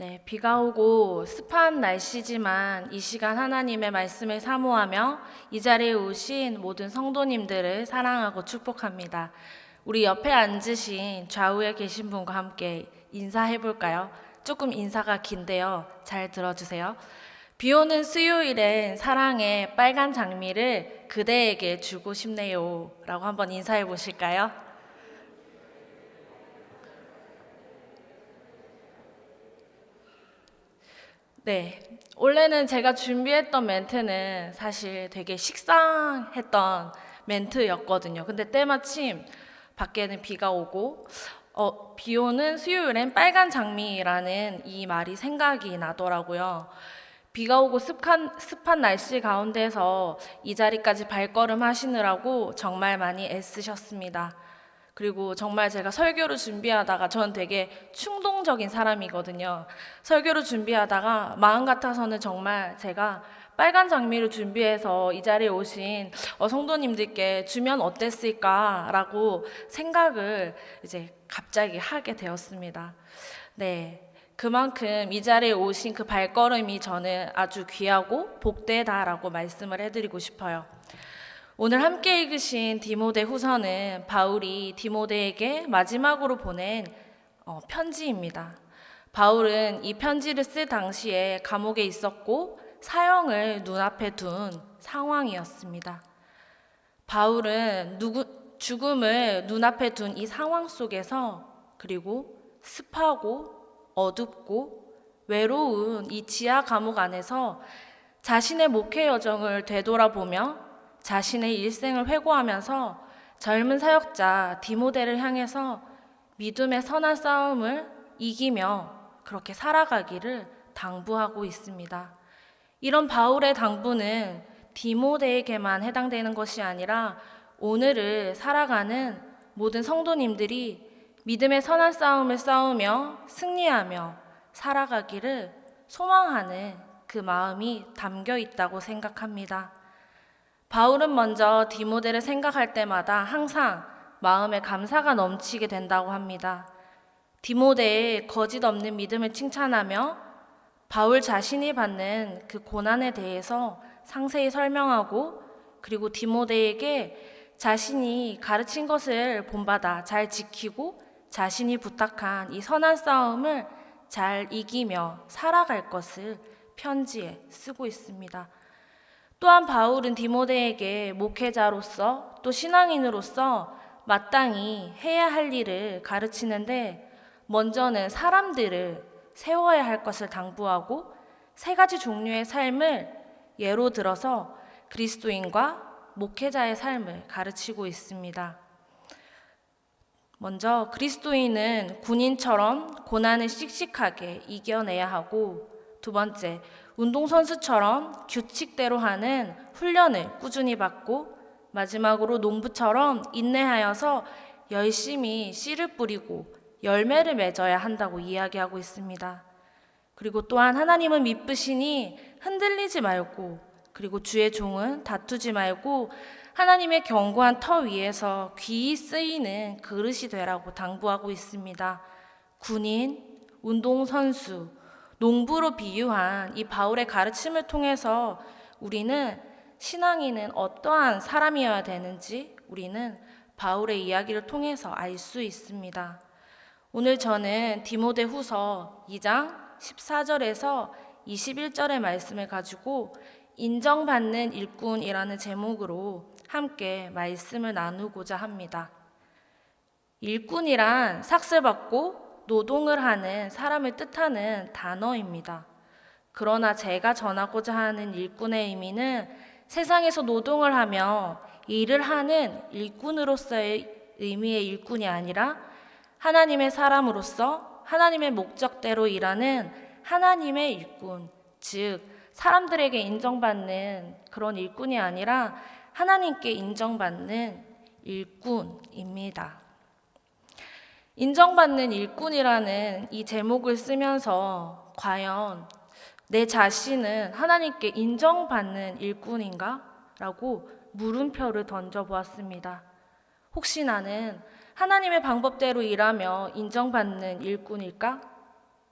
네, 비가 오고 습한 날씨지만 이 시간 하나님의 말씀을 사모하며 이 자리에 오신 모든 성도님들을 사랑하고 축복합니다. 우리 옆에 앉으신 좌우에 계신 분과 함께 인사해 볼까요? 조금 인사가 긴데요. 잘 들어주세요. 비 오는 수요일엔 사랑의 빨간 장미를 그대에게 주고 싶네요. 라고 한번 인사해 보실까요? 네. 원래는 제가 준비했던 멘트는 사실 되게 식상했던 멘트였거든요. 근데 때마침 밖에는 비가 오고 어, 비 오는 수요일엔 빨간 장미라는 이 말이 생각이 나더라고요. 비가 오고 습한, 습한 날씨 가운데서 이 자리까지 발걸음 하시느라고 정말 많이 애쓰셨습니다. 그리고 정말 제가 설교를 준비하다가 저는 되게 충동적인 사람이거든요. 설교를 준비하다가 마음 같아서는 정말 제가 빨간 장미를 준비해서 이 자리에 오신 어, 성도님들께 주면 어땠을까라고 생각을 이제 갑자기 하게 되었습니다. 네. 그만큼 이 자리에 오신 그 발걸음이 저는 아주 귀하고 복되다라고 말씀을 해드리고 싶어요. 오늘 함께 읽으신 디모데 후서는 바울이 디모데에게 마지막으로 보낸 어, 편지입니다. 바울은 이 편지를 쓸 당시에 감옥에 있었고 사형을 눈앞에 둔 상황이었습니다. 바울은 누구, 죽음을 눈앞에 둔 이 상황 속에서 그리고 습하고 어둡고 외로운 이 지하 감옥 안에서 자신의 목회 여정을 되돌아보며 자신의 일생을 회고하면서 젊은 사역자 디모데를 향해서 믿음의 선한 싸움을 이기며 그렇게 살아가기를 당부하고 있습니다. 이런 바울의 당부는 디모데에게만 해당되는 것이 아니라 오늘을 살아가는 모든 성도님들이 믿음의 선한 싸움을 싸우며 승리하며 살아가기를 소망하는 그 마음이 담겨 있다고 생각합니다. 바울은 먼저 디모데를 생각할 때마다 항상 마음에 감사가 넘치게 된다고 합니다. 디모데의 거짓 없는 믿음을 칭찬하며 바울 자신이 받는 그 고난에 대해서 상세히 설명하고 그리고 디모데에게 자신이 가르친 것을 본받아 잘 지키고 자신이 부탁한 이 선한 싸움을 잘 이기며 살아갈 것을 편지에 쓰고 있습니다. 또한 바울은 디모데에게 목회자로서 또 신앙인으로서 마땅히 해야 할 일을 가르치는데 먼저는 사람들을 세워야 할 것을 당부하고 세 가지 종류의 삶을 예로 들어서 그리스도인과 목회자의 삶을 가르치고 있습니다. 먼저 그리스도인은 군인처럼 고난을 씩씩하게 이겨내야 하고 두 번째 운동선수처럼 규칙대로 하는 훈련을 꾸준히 받고 마지막으로 농부처럼 인내하여서 열심히 씨를 뿌리고 열매를 맺어야 한다고 이야기하고 있습니다. 그리고 또한 하나님은 미쁘시니 흔들리지 말고 그리고 주의 종은 다투지 말고 하나님의 견고한 터 위에서 귀히 쓰이는 그릇이 되라고 당부하고 있습니다. 군인, 운동선수, 농부로 비유한 이 바울의 가르침을 통해서 우리는 신앙인은 어떠한 사람이어야 되는지 우리는 바울의 이야기를 통해서 알 수 있습니다. 오늘 저는 디모데 후서 2장 14절에서 21절의 말씀을 가지고 인정받는 일꾼이라는 제목으로 함께 말씀을 나누고자 합니다. 일꾼이란 삭슬 받고 노동을 하는 사람을 뜻하는 단어입니다. 그러나 제가 전하고자 하는 일꾼의 의미는 세상에서 노동을 하며 일을 하는 일꾼으로서의 의미의 일꾼이 아니라 하나님의 사람으로서 하나님의 목적대로 일하는 하나님의 일꾼, 즉, 사람들에게 인정받는 그런 일꾼이 아니라 하나님께 인정받는 일꾼입니다. 인정받는 일꾼이라는 이 제목을 쓰면서 과연 내 자신은 하나님께 인정받는 일꾼인가? 라고 물음표를 던져보았습니다. 혹시 나는 하나님의 방법대로 일하며 인정받는 일꾼일까?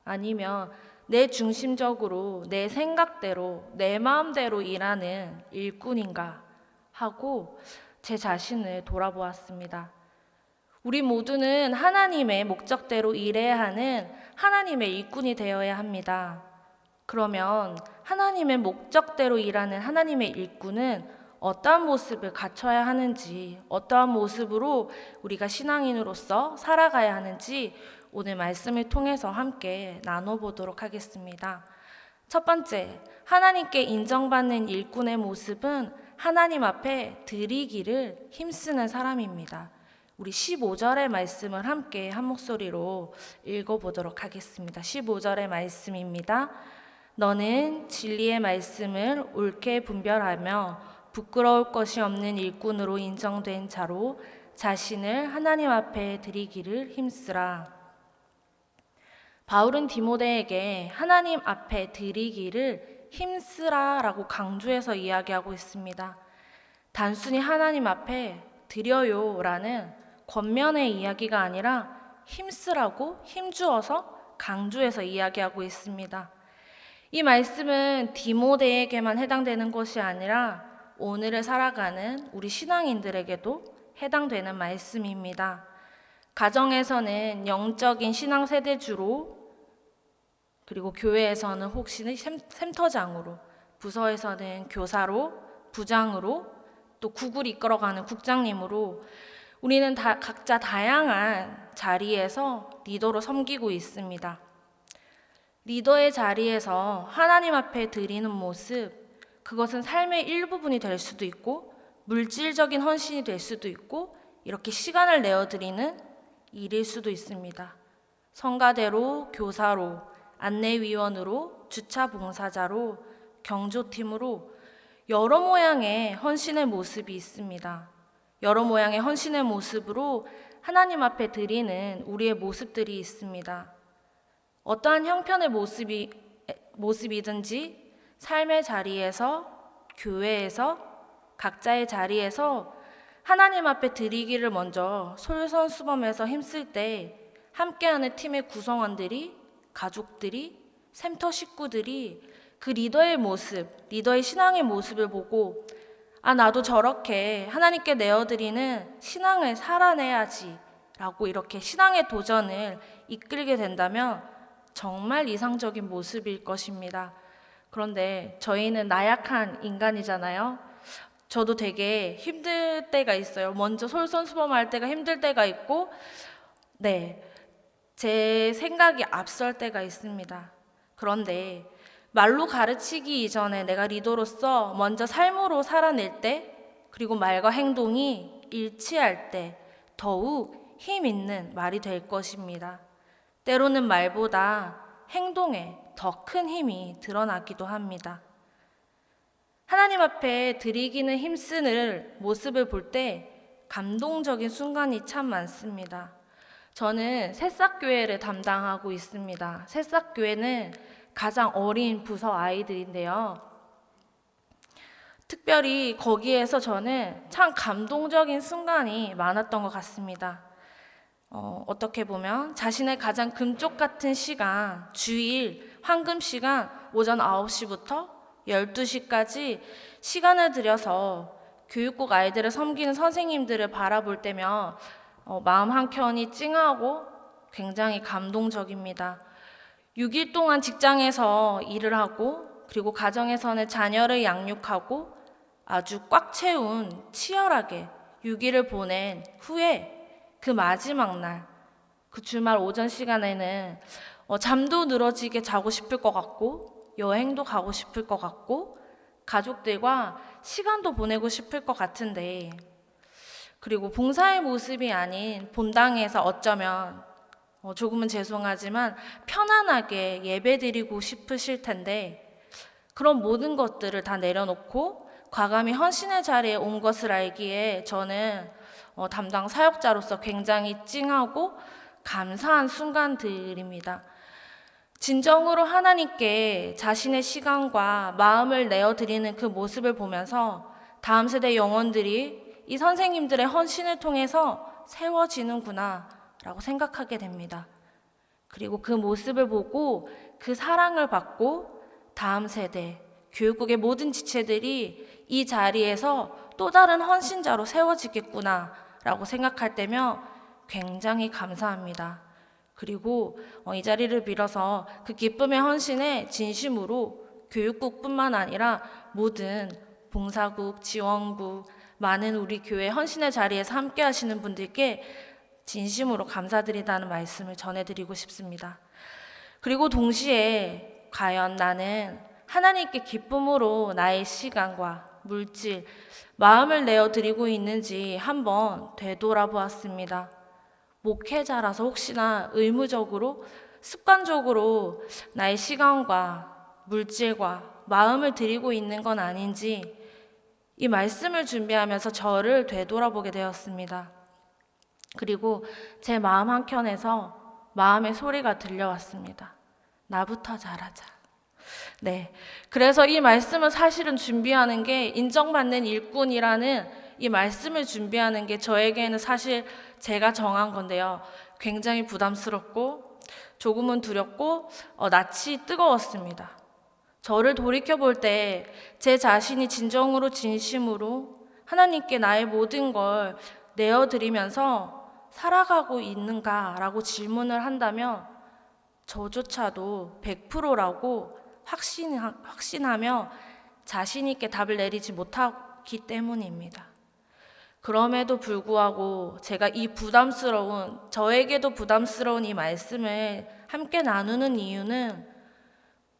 아니면 내 중심적으로 내 생각대로 내 마음대로 일하는 일꾼인가 하고 제 자신을 돌아보았습니다. 우리 모두는 하나님의 목적대로 일해야 하는 하나님의 일꾼이 되어야 합니다. 그러면 하나님의 목적대로 일하는 하나님의 일꾼은 어떠한 모습을 갖춰야 하는지, 어떠한 모습으로 우리가 신앙인으로서 살아가야 하는지 오늘 말씀을 통해서 함께 나눠보도록 하겠습니다. 첫 번째, 하나님께 인정받는 일꾼의 모습은 하나님 앞에 드리기를 힘쓰는 사람입니다. 우리 15절의 말씀을 함께 한 목소리로 읽어보도록 하겠습니다. 15절의 말씀입니다. 너는 진리의 말씀을 옳게 분별하며 부끄러울 것이 없는 일꾼으로 인정된 자로 자신을 하나님 앞에 드리기를 힘쓰라. 바울은 디모데에게 하나님 앞에 드리기를 힘쓰라 라고 강조해서 이야기하고 있습니다. 단순히 하나님 앞에 드려요 라는 겉면의 이야기가 아니라 힘쓰라고 힘주어서 강조해서 이야기하고 있습니다. 이 말씀은 디모데에게만 해당되는 것이 아니라 오늘을 살아가는 우리 신앙인들에게도 해당되는 말씀입니다. 가정에서는 영적인 신앙 세대주로 그리고 교회에서는 혹시 샘터장으로 부서에서는 교사로 부장으로 또 국을 이끌어가는 국장님으로 우리는 다 각자 다양한 자리에서 리더로 섬기고 있습니다. 리더의 자리에서 하나님 앞에 드리는 모습, 그것은 삶의 일부분이 될 수도 있고, 물질적인 헌신이 될 수도 있고, 이렇게 시간을 내어 드리는 일일 수도 있습니다. 성가대로, 교사로, 안내위원으로, 주차 봉사자로, 경조팀으로 여러 모양의 헌신의 모습이 있습니다. 여러 모양의 헌신의 모습으로 하나님 앞에 드리는 우리의 모습들이 있습니다. 어떠한 형편의 모습이, 모습이든지 삶의 자리에서, 교회에서, 각자의 자리에서 하나님 앞에 드리기를 먼저 솔선수범해서 힘쓸 때 함께하는 팀의 구성원들이, 가족들이, 샘터 식구들이 그 리더의 모습, 리더의 신앙의 모습을 보고 아, 나도 저렇게 하나님께 내어드리는 신앙을 살아내야지 라고 이렇게 신앙의 도전을 이끌게 된다면 정말 이상적인 모습일 것입니다. 그런데 저희는 나약한 인간이잖아요. 저도 되게 힘들 때가 있어요. 먼저 솔선수범할 때가 힘들 때가 있고, 네. 제 생각이 앞설 때가 있습니다. 그런데 말로 가르치기 이전에 내가 리더로서 먼저 삶으로 살아낼 때, 그리고 말과 행동이 일치할 때 더욱 힘 있는 말이 될 것입니다. 때로는 말보다 행동에 더 큰 힘이 드러나기도 합니다. 하나님 앞에 드리기는 힘쓰는 모습을 볼 때 감동적인 순간이 참 많습니다. 저는 새싹교회를 담당하고 있습니다. 새싹교회는 가장 어린 부서 아이들인데요. 특별히 거기에서 저는 참 감동적인 순간이 많았던 것 같습니다. 어, 어떻게 보면 자신의 가장 금쪽 같은 시간, 주일, 황금 시간, 오전 9시부터 12시까지 시간을 들여서 교육국 아이들을 섬기는 선생님들을 바라볼 때면 어, 마음 한켠이 찡하고 굉장히 감동적입니다. 6일 동안 직장에서 일을 하고 그리고 가정에서는 자녀를 양육하고 아주 꽉 채운 치열하게 6일을 보낸 후에 그 마지막 날, 그 주말 오전 시간에는 어, 잠도 늘어지게 자고 싶을 것 같고 여행도 가고 싶을 것 같고 가족들과 시간도 보내고 싶을 것 같은데 그리고 봉사의 모습이 아닌 본당에서 어쩌면 어, 조금은 죄송하지만 편안하게 예배드리고 싶으실 텐데 그런 모든 것들을 다 내려놓고 과감히 헌신의 자리에 온 것을 알기에 저는 어, 담당 사역자로서 굉장히 찡하고 감사한 순간들입니다. 진정으로 하나님께 자신의 시간과 마음을 내어드리는 그 모습을 보면서 다음 세대 영혼들이 이 선생님들의 헌신을 통해서 세워지는구나 라고 생각하게 됩니다. 그리고 그 모습을 보고 그 사랑을 받고 다음 세대, 교육국의 모든 지체들이 이 자리에서 또 다른 헌신자로 세워지겠구나 라고 생각할 때면 굉장히 감사합니다. 그리고 어, 이 자리를 빌어서 그 기쁨의 헌신에 진심으로 교육국뿐만 아니라 모든 봉사국, 지원국, 많은 우리 교회 헌신의 자리에서 함께 하시는 분들께 진심으로 감사드리다는 말씀을 전해드리고 싶습니다. 그리고 동시에 과연 나는 하나님께 기쁨으로 나의 시간과 물질, 마음을 내어 드리고 있는지 한번 되돌아보았습니다. 목회자라서 혹시나 의무적으로 습관적으로 나의 시간과 물질과 마음을 드리고 있는 건 아닌지 이 말씀을 준비하면서 저를 되돌아보게 되었습니다. 그리고 제 마음 한켠에서 마음의 소리가 들려왔습니다. 나부터 잘하자. 네. 그래서 이 말씀을 사실은 준비하는 게 인정받는 일꾼이라는 이 말씀을 준비하는 게 저에게는 사실 제가 정한 건데요. 굉장히 부담스럽고 조금은 두렵고 어, 낯이 뜨거웠습니다. 저를 돌이켜 볼 때 제 자신이 진정으로 진심으로 하나님께 나의 모든 걸 내어드리면서 살아가고 있는가라고 질문을 한다면 저조차도 100%라고 확신, 확신하며 자신있게 답을 내리지 못하기 때문입니다. 그럼에도 불구하고 제가 이 부담스러운, 저에게도 부담스러운 이 말씀을 함께 나누는 이유는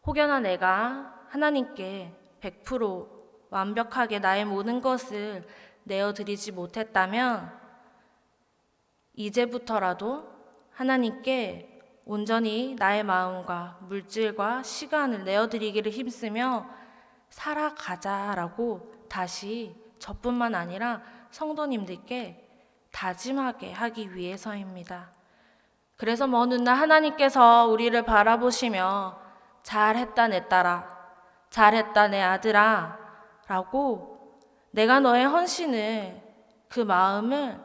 혹여나 내가 하나님께 100% 완벽하게 나의 모든 것을 내어드리지 못했다면 이제부터라도 하나님께 온전히 나의 마음과 물질과 시간을 내어드리기를 힘쓰며 살아가자라고 다시 저뿐만 아니라 성도님들께 다짐하게 하기 위해서입니다. 그래서 먼 훗날 하나님께서 우리를 바라보시며 잘했다 내 딸아, 잘했다 내 아들아 라고 내가 너의 헌신을 그 마음을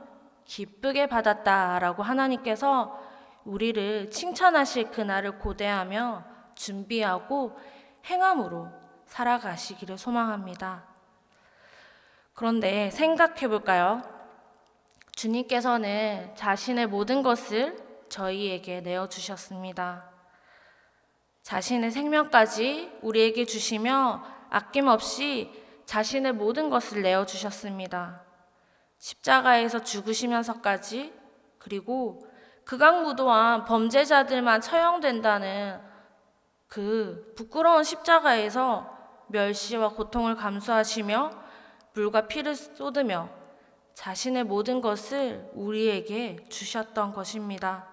기쁘게 받았다 라고 하나님께서 우리를 칭찬하실 그날을 고대하며 준비하고 행함으로 살아가시기를 소망합니다. 그런데 생각해 볼까요? 주님께서는 자신의 모든 것을 저희에게 내어주셨습니다. 자신의 생명까지 우리에게 주시며 아낌없이 자신의 모든 것을 내어주셨습니다. 십자가에서 죽으시면서까지 그리고 극악무도한 범죄자들만 처형된다는 그 부끄러운 십자가에서 멸시와 고통을 감수하시며 물과 피를 쏟으며 자신의 모든 것을 우리에게 주셨던 것입니다.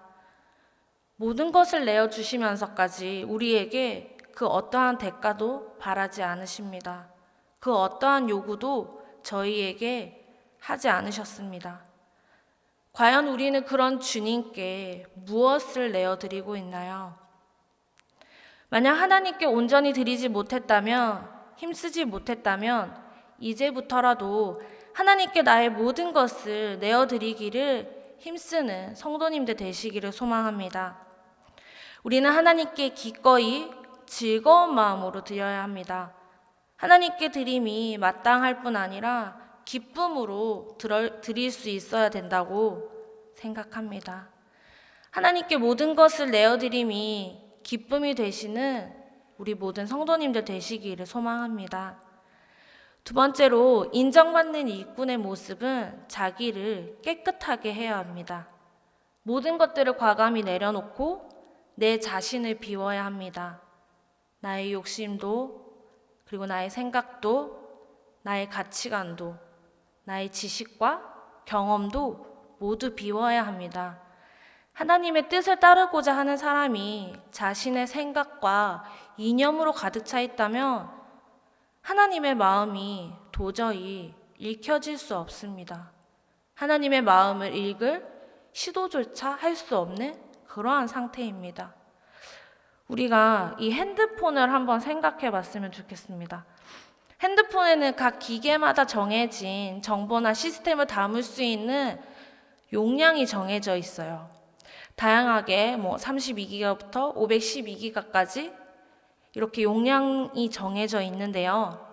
모든 것을 내어 주시면서까지 우리에게 그 어떠한 대가도 바라지 않으십니다. 그 어떠한 요구도 저희에게 하지 않으셨습니다. 과연 우리는 그런 주님께 무엇을 내어드리고 있나요? 만약 하나님께 온전히 드리지 못했다면, 힘쓰지 못했다면, 이제부터라도 하나님께 나의 모든 것을 내어드리기를 힘쓰는 성도님들 되시기를 소망합니다. 우리는 하나님께 기꺼이 즐거운 마음으로 드려야 합니다. 하나님께 드림이 마땅할 뿐 아니라 기쁨으로 드릴 수 있어야 된다고 생각합니다. 하나님께 모든 것을 내어드림이 기쁨이 되시는 우리 모든 성도님들 되시기를 소망합니다. 두 번째로 인정받는 일꾼의 모습은 자기를 깨끗하게 해야 합니다. 모든 것들을 과감히 내려놓고 내 자신을 비워야 합니다. 나의 욕심도 그리고 나의 생각도 나의 가치관도 나의 지식과 경험도 모두 비워야 합니다. 하나님의 뜻을 따르고자 하는 사람이 자신의 생각과 이념으로 가득 차 있다면 하나님의 마음이 도저히 읽혀질 수 없습니다. 하나님의 마음을 읽을 시도조차 할 수 없는 그러한 상태입니다. 우리가 이 핸드폰을 한번 생각해 봤으면 좋겠습니다. 핸드폰에는 각 기계마다 정해진 정보나 시스템을 담을 수 있는 용량이 정해져 있어요. 다양하게 뭐 32기가부터 512기가까지 이렇게 용량이 정해져 있는데요.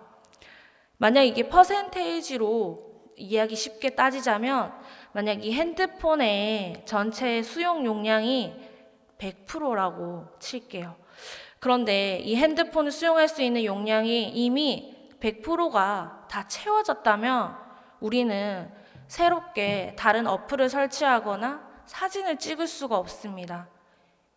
만약 이게 퍼센테이지로 이야기 쉽게 따지자면 만약 이 핸드폰의 전체 수용 용량이 100%라고 칠게요. 그런데 이 핸드폰을 수용할 수 있는 용량이 이미 100%가 다 채워졌다면 우리는 새롭게 다른 어플을 설치하거나 사진을 찍을 수가 없습니다.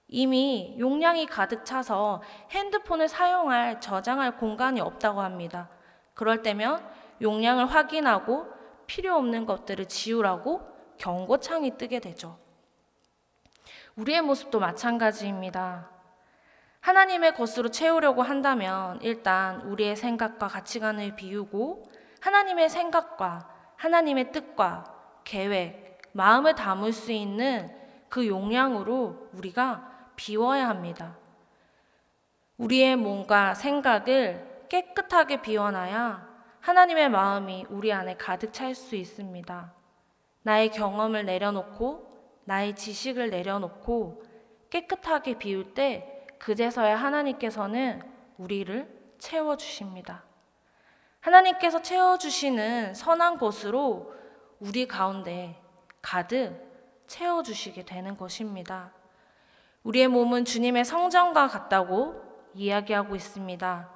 이미 용량이 가득 차서 핸드폰을 사용할, 저장할 공간이 없다고 합니다. 그럴 때면 용량을 확인하고 필요 없는 것들을 지우라고 경고창이 뜨게 되죠. 우리의 모습도 마찬가지입니다. 하나님의 것으로 채우려고 한다면 일단 우리의 생각과 가치관을 비우고 하나님의 생각과 하나님의 뜻과 계획, 마음을 담을 수 있는 그 용량으로 우리가 비워야 합니다. 우리의 몸과 생각을 깨끗하게 비워놔야 하나님의 마음이 우리 안에 가득 찰 수 있습니다. 나의 경험을 내려놓고 나의 지식을 내려놓고 깨끗하게 비울 때 그제서야 하나님께서는 우리를 채워주십니다. 하나님께서 채워주시는 선한 것으로 우리 가운데 가득 채워주시게 되는 것입니다. 우리의 몸은 주님의 성전과 같다고 이야기하고 있습니다.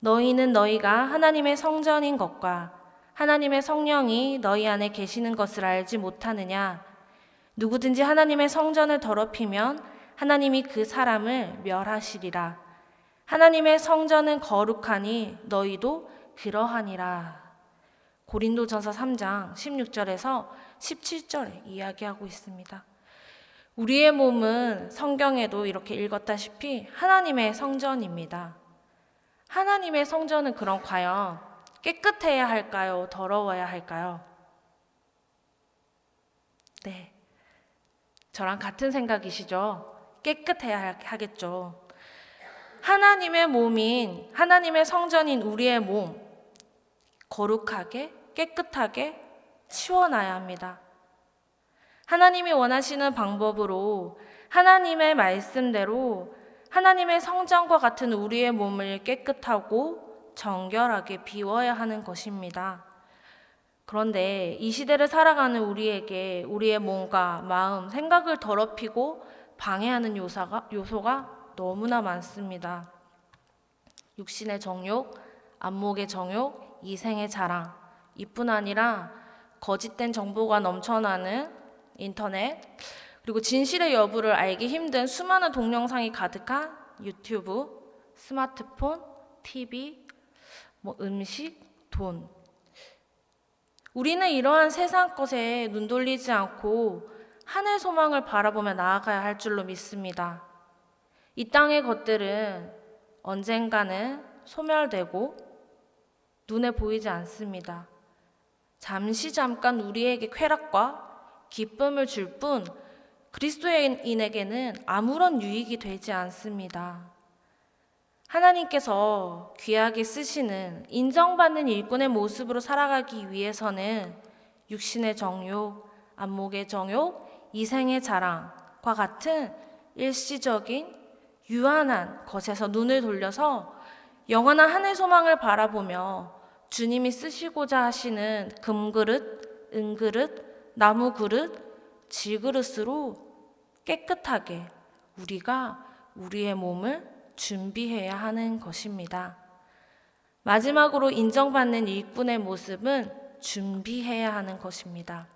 너희는 너희가 하나님의 성전인 것과 하나님의 성령이 너희 안에 계시는 것을 알지 못하느냐? 누구든지 하나님의 성전을 더럽히면 하나님이 그 사람을 멸하시리라. 하나님의 성전은 거룩하니 너희도 그러하니라. 고린도전서 3장 16절에서 17절에 이야기하고 있습니다. 우리의 몸은 성경에도 이렇게 읽었다시피 하나님의 성전입니다. 하나님의 성전은 그럼 과연 깨끗해야 할까요? 더러워야 할까요? 네. 저랑 같은 생각이시죠? 깨끗해야 하겠죠. 하나님의 몸인, 하나님의 성전인 우리의 몸, 거룩하게, 깨끗하게 치워놔야 합니다. 하나님이 원하시는 방법으로 하나님의 말씀대로 하나님의 성전과 같은 우리의 몸을 깨끗하고 정결하게 비워야 하는 것입니다. 그런데 이 시대를 살아가는 우리에게 우리의 몸과 마음, 생각을 더럽히고 방해하는 요소가, 요소가 너무나 많습니다. 육신의 정욕, 안목의 정욕, 이생의 자랑, 이뿐 아니라 거짓된 정보가 넘쳐나는 인터넷, 그리고 진실의 여부를 알기 힘든 수많은 동영상이 가득한 유튜브, 스마트폰, TV, 뭐 음식, 돈. 우리는 이러한 세상 것에 눈 돌리지 않고 하늘 소망을 바라보며 나아가야 할 줄로 믿습니다. 이 땅의 것들은 언젠가는 소멸되고 눈에 보이지 않습니다. 잠시 잠깐 우리에게 쾌락과 기쁨을 줄 뿐 그리스도인에게는 아무런 유익이 되지 않습니다. 하나님께서 귀하게 쓰시는 인정받는 일꾼의 모습으로 살아가기 위해서는 육신의 정욕, 안목의 정욕, 이생의 자랑과 같은 일시적인 유한한 것에서 눈을 돌려서 영원한 하늘 소망을 바라보며 주님이 쓰시고자 하시는 금그릇, 은그릇, 나무 그릇, 질그릇으로 깨끗하게 우리가 우리의 몸을 준비해야 하는 것입니다. 마지막으로 인정받는 일꾼의 모습은 준비해야 하는 것입니다.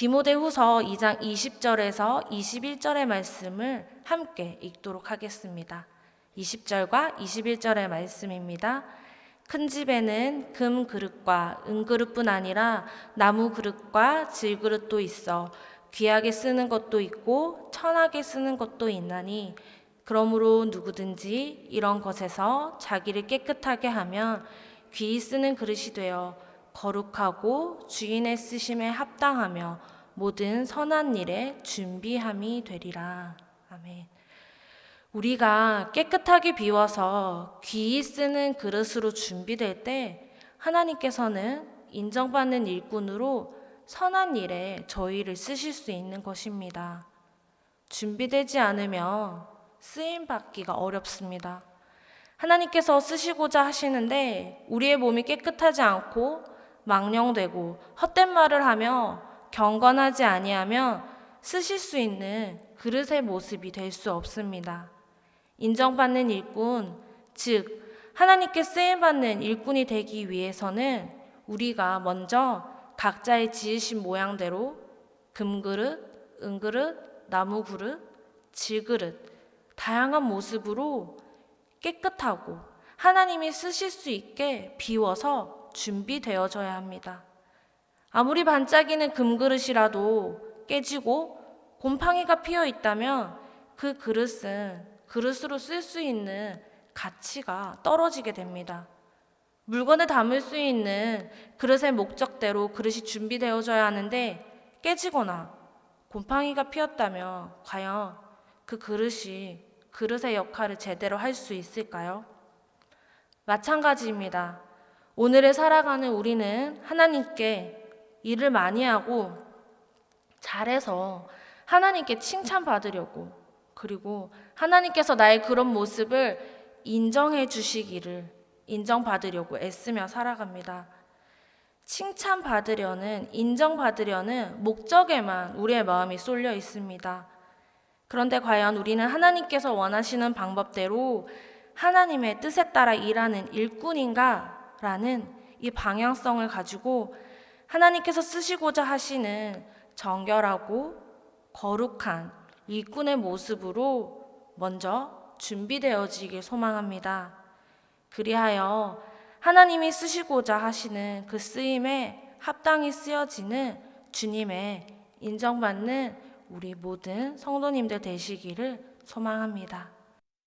디모데후서 2장 20절에서 21절의 말씀을 함께 읽도록 하겠습니다. 20절과 21절의 말씀입니다. 큰 집에는 금 그릇과 은 그릇뿐 아니라 나무 그릇과 질 그릇도 있어 귀하게 쓰는 것도 있고 천하게 쓰는 것도 있나니 그러므로 누구든지 이런 것에서 자기를 깨끗하게 하면 귀히 쓰는 그릇이 되어 거룩하고 주인의 쓰심에 합당하며 모든 선한 일에 준비함이 되리라. 아멘. 우리가 깨끗하게 비워서 귀히 쓰는 그릇으로 준비될 때 하나님께서는 인정받는 일꾼으로 선한 일에 저희를 쓰실 수 있는 것입니다. 준비되지 않으면 쓰임 받기가 어렵습니다. 하나님께서 쓰시고자 하시는데 우리의 몸이 깨끗하지 않고 망령되고 헛된 말을 하며 경건하지 아니하면 쓰실 수 있는 그릇의 모습이 될 수 없습니다. 인정받는 일꾼, 즉 하나님께 쓰임 받는 일꾼이 되기 위해서는 우리가 먼저 각자의 지으신 모양대로 금그릇, 은그릇, 나무그릇, 질그릇 다양한 모습으로 깨끗하고 하나님이 쓰실 수 있게 비워서 준비되어져야 합니다. 아무리 반짝이는 금그릇이라도 깨지고 곰팡이가 피어 있다면 그 그릇은 그릇으로 쓸 수 있는 가치가 떨어지게 됩니다. 물건을 담을 수 있는 그릇의 목적대로 그릇이 준비되어져야 하는데 깨지거나 곰팡이가 피었다면 과연 그 그릇이 그릇의 역할을 제대로 할 수 있을까요? 마찬가지입니다. 오늘을 살아가는 우리는 하나님께 일을 많이 하고 잘해서 하나님께 칭찬받으려고 그리고 하나님께서 나의 그런 모습을 인정해 주시기를 인정받으려고 애쓰며 살아갑니다. 칭찬받으려는 인정받으려는 목적에만 우리의 마음이 쏠려 있습니다. 그런데 과연 우리는 하나님께서 원하시는 방법대로 하나님의 뜻에 따라 일하는 일꾼인가? 라는 이 방향성을 가지고 하나님께서 쓰시고자 하시는 정결하고 거룩한 일꾼의 모습으로 먼저 준비되어지길 소망합니다. 그리하여 하나님이 쓰시고자 하시는 그 쓰임에 합당히 쓰여지는 주님의 인정받는 우리 모든 성도님들 되시기를 소망합니다.